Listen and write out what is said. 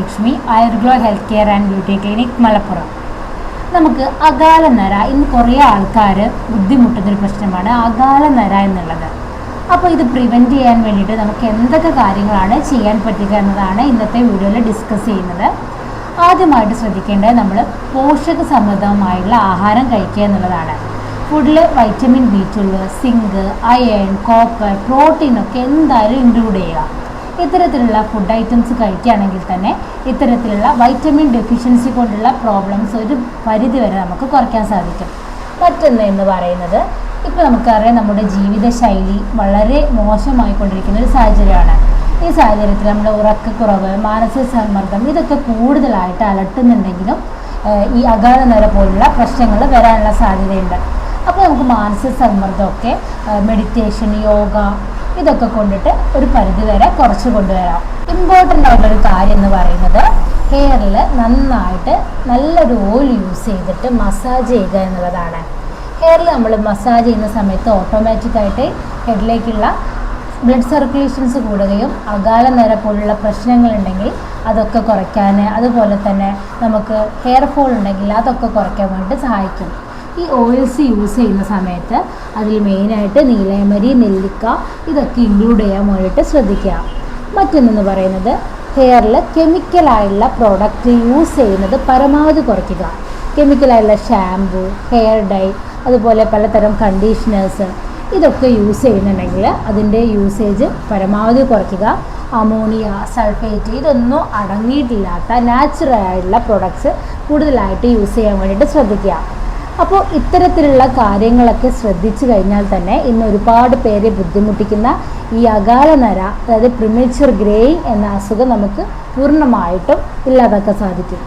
Sreelakshmi Ayurglow health care and beauty clinic Malappuram. നമുക്ക് അകാല നര ഇന്ന് കുറേ ആൾക്കാർ ബുദ്ധിമുട്ടുന്നൊരു പ്രശ്നമാണ് അകാല നര എന്നുള്ളത്. അപ്പോൾ ഇത് പ്രിവെന്റ് ചെയ്യാൻ വേണ്ടിയിട്ട് നമുക്ക് എന്തൊക്കെ കാര്യങ്ങളാണ് ചെയ്യാൻ പറ്റുക എന്നതാണ് ഇന്നത്തെ വീഡിയോയിൽ ഡിസ്കസ് ചെയ്യുന്നത്. ആദ്യമായിട്ട് ശ്രദ്ധിക്കേണ്ടത് നമ്മൾ പോഷക സമൃദ്ധമായുള്ള ആഹാരം കഴിക്കുക എന്നുള്ളതാണ്. ഫുഡിൽ vitamin B twelve zinc iron copper protein ഒക്കെ എന്തായാലും ഇൻക്ലൂഡ് ചെയ്യുക. ഇത്തരത്തിലുള്ള ഫുഡ് ഐറ്റംസ് കഴിക്കുകയാണെങ്കിൽ തന്നെ ഇത്തരത്തിലുള്ള വൈറ്റമിൻ ഡെഫിഷ്യൻസി കൊണ്ടുള്ള പ്രോബ്ലംസ് ഒരു പരിധി വരെ നമുക്ക് കുറയ്ക്കാൻ സാധിക്കും. മറ്റൊന്ന് എന്ന് പറയുന്നത് ഇപ്പോൾ നമുക്കറിയാം നമ്മുടെ ജീവിതശൈലി വളരെ മോശമായിക്കൊണ്ടിരിക്കുന്ന ഒരു സാഹചര്യമാണ്. ഈ സാഹചര്യത്തിൽ നമ്മുടെ ഉറക്കക്കുറവ് മാനസിക സമ്മർദ്ദം ഇതൊക്കെ കൂടുതലായിട്ട് അലട്ടുന്നുണ്ടെങ്കിലും ഈ അകാല നിര പോലുള്ള പ്രശ്നങ്ങൾ വരാനുള്ള സാധ്യതയുണ്ട്. അപ്പോൾ നമുക്ക് മാനസിക സമ്മർദ്ദമൊക്കെ മെഡിറ്റേഷൻ യോഗ ഇതൊക്കെ കൊണ്ടിട്ട് ഒരു പരിധിവരെ കുറച്ച് കൊണ്ടുവരാം. ഇമ്പോർട്ടന്റ് ആയിട്ടുള്ളൊരു കാര്യം എന്ന് പറയുന്നത് ഹെയറിൽ നന്നായിട്ട് നല്ലൊരു ഓയിൽ യൂസ് ചെയ്തിട്ട് മസാജ് ചെയ്യുക എന്നുള്ളതാണ്. ഹെയറിൽ നമ്മൾ മസാജ് ചെയ്യുന്ന സമയത്ത് ഓട്ടോമാറ്റിക്കായിട്ട് ഹെഡിലേക്കുള്ള ബ്ലഡ് സർക്കുലേഷൻസ് കൂടുകയും അകാല നിര പോലുള്ള പ്രശ്നങ്ങളുണ്ടെങ്കിൽ അതൊക്കെ കുറയ്ക്കാൻ അതുപോലെ തന്നെ നമുക്ക് ഹെയർ ഫോൾ ഉണ്ടെങ്കിൽ അതൊക്കെ കുറയ്ക്കാൻ വേണ്ടി സഹായിക്കും. ഈ ഓയിൽസ് യൂസ് ചെയ്യുന്ന സമയത്ത് അതിൽ മെയിനായിട്ട് നീലയമരി നെല്ലിക്ക ഇതൊക്കെ ഇൻക്ലൂഡ് ചെയ്യാൻ വേണ്ടിയിട്ട് ശ്രദ്ധിക്കുക. മറ്റൊന്നെന്ന് പറയുന്നത് ഹെയറിൽ കെമിക്കലായുള്ള പ്രോഡക്റ്റ് യൂസ് ചെയ്യുന്നത് പരമാവധി കുറയ്ക്കുക. കെമിക്കലായുള്ള ഷാംപൂ ഹെയർ ഡൈ അതുപോലെ പലതരം കണ്ടീഷണേഴ്സ് ഇതൊക്കെ യൂസ് ചെയ്യുന്നുണ്ടെങ്കിൽ അതിന്റെ യൂസേജ് പരമാവധി കുറയ്ക്കുക. അമോണിയ സൾഫേറ്റ് ഇതൊന്നും അടങ്ങിയിട്ടില്ലാത്ത നാച്ചുറൽ ആയിട്ടുള്ള പ്രൊഡക്ട്സ് കൂടുതലായിട്ട് യൂസ് ചെയ്യാൻ വേണ്ടിയിട്ട് ശ്രദ്ധിക്കുക. അപ്പോൾ ഇത്തരത്തിലുള്ള കാര്യങ്ങളൊക്കെ ശ്രദ്ധിച്ചു കഴിഞ്ഞാൽ തന്നെ ഇന്ന് ഒരുപാട് പേരെ ബുദ്ധിമുട്ടിക്കുന്ന ഈ അകാല നര അതായത് പ്രിമേച്ചർ ഗ്രേയിങ് എന്ന അസുഖം നമുക്ക് പൂർണമായിട്ടും ഇല്ലാതാക്കാൻ സാധിക്കും.